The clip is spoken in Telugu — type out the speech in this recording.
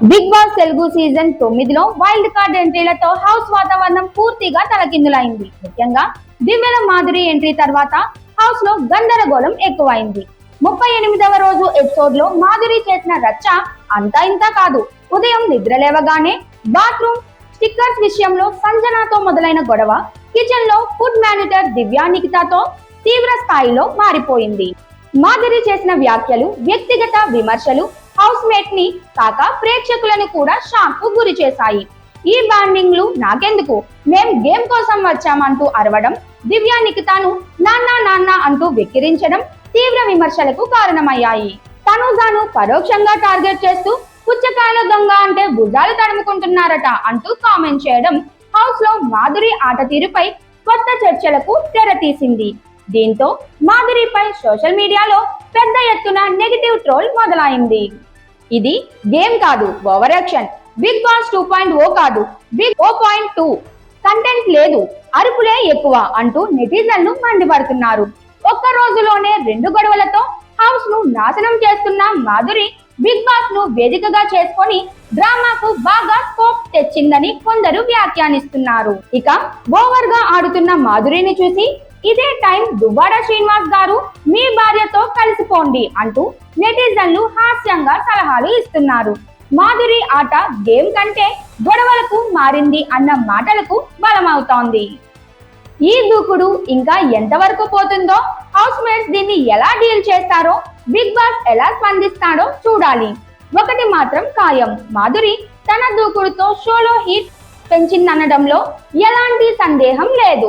బిగ్ బాస్ తెలుగు సీజన్ తొమ్మిదిలో వైల్డ్ కార్డ్ ఎంట్రీలతో హౌస్ వాతావరణం పూర్తిగా తలకిందులైంది. ముఖ్యంగా దివ్యల మాధురి ఎంట్రీ తర్వాత హౌస్లో గందరగోళం ఎక్కువైంది. ముప్పై ఎనిమిదవ రోజు ఎపిసోడ్లో మాధురి చేసిన రచ్చ అంతా ఇంత కాదు. ఉదయం నిద్ర లేవగానే బాత్రూమ్ స్టిక్కర్స్ విషయంలో సంజనాతో మొదలైన గొడవ కిచెన్లో ఫుడ్ మేనేజర్ దివ్యా నిఖితాతో తీవ్ర స్థాయిలో మారిపోయింది. మాధురి చేసిన వ్యాఖ్యలు వ్యక్తిగత విమర్శలు హౌస్ మేట్ని కాక ప్రేక్షకులను కూడా షాక్కు గురి చేశాయి. ఈ బాండింగ్లు నాకెందుకు? మేం గేమ్ కోసం వచ్చామంటూ అరవడం దివ్యా నికితాను నాన్న నాన్న అంటూ వెక్కిరించడం తీవ్ర విమర్శలకు కారణమయ్యాయి. తనుజాను పరోక్షంగా టార్గెట్ చేస్తూ పుచ్చకాయల దొంగ అంటే భుజాలు తడుముకుంటున్నారట అంటూ కామెంట్ చేయడం హౌస్లో మాధురి ఆట తీరుపై కొత్త చర్చలకు తెరతీసింది. దీంతో మాధురిపై సోషల్ మీడియాలో పెద్ద ఎత్తున నెగిటివ్ ట్రోల్ మొదలైంది. ఇది గేమ్ కాదు over action. Big boss two point O కాదు big O point two. Content లేదు అరుపులే ఎక్కువ అంటూ నెటిజన్లు మండిపడుతున్నారు. ఒక్క రోజులోనే రెండు గొడవలతో హౌస్ను నాశనం చేస్తున్న మాధురి బిగ్ బాస్ను వేదికగా చేసుకొని డ్రామాకు బాగా స్కోప్ తెచ్చిందని కొందరు వ్యాఖ్యానిస్తున్నారు. ఇక ఓవర్గా ఆడుతున్న మాధురిని చూసి ఇదే టైం దువ్వాడ శ్రీనివాస్ గారు మీ భార్యతో కలిసిపోండి అంటూ నెటిజన్లు హాస్యంగా సలహాలు ఇస్తున్నారు. మాధురి ఆట గేమ్ కంటే గొడవలకు మారింది అన్న మాటలకు బలమవుతోంది. ఈ దూకుడు ఇంకా ఎంతవరకు పోతుందో హౌస్ మేట్స్ దీన్ని ఎలా డీల్ చేస్తారో బిగ్ బాస్ ఎలా స్పందిస్తాడో చూడాలి. ఒకటి మాత్రం ఖాయం మాధురి తన దూకుడుతో షోలో హీట్ పెంచిందనడంలో ఎలాంటి సందేహం లేదు.